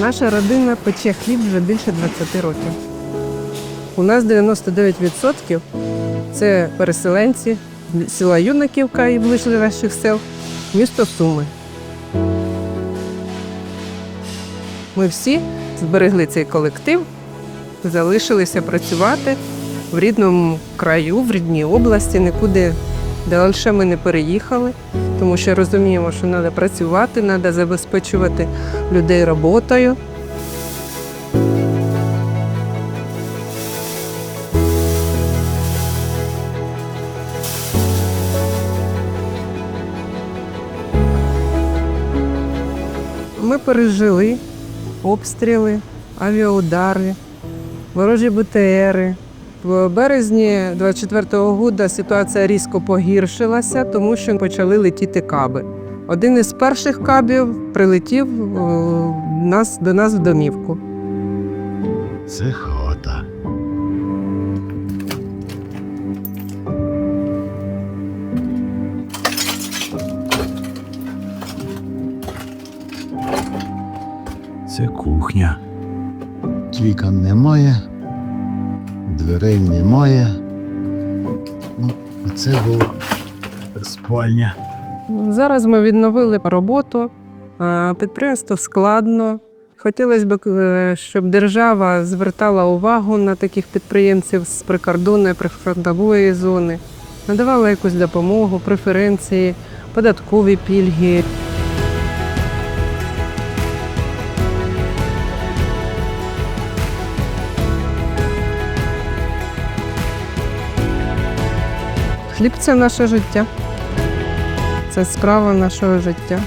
Наша родина пече хліб вже більше 20 років. У нас 99% це переселенці села Юнаківка і ближчих сел, місто Суми. Ми всі зберегли цей колектив, залишилися працювати в рідному краю, в рідній області, нікуди далі ми не переїхали, тому що розуміємо, що треба працювати, треба забезпечувати людей роботою. Ми пережили обстріли, авіаудари, ворожі БТРи. В березні 24-го року ситуація різко погіршилася, тому що почали летіти каби. Один із перших кабів прилетів нас, до нас в домівку. Це хата. Це кухня. Вікон немає, дверей немає. Ну, це була спальня. Зараз ми відновили роботу. Підприємство складно. Хотілося б, е, щоб держава звертала увагу на таких підприємців з прикордонної прифронтової зони, надавала якусь допомогу, преференції, податкові пільги. Хліб це наше життя. Це справа нашого життя.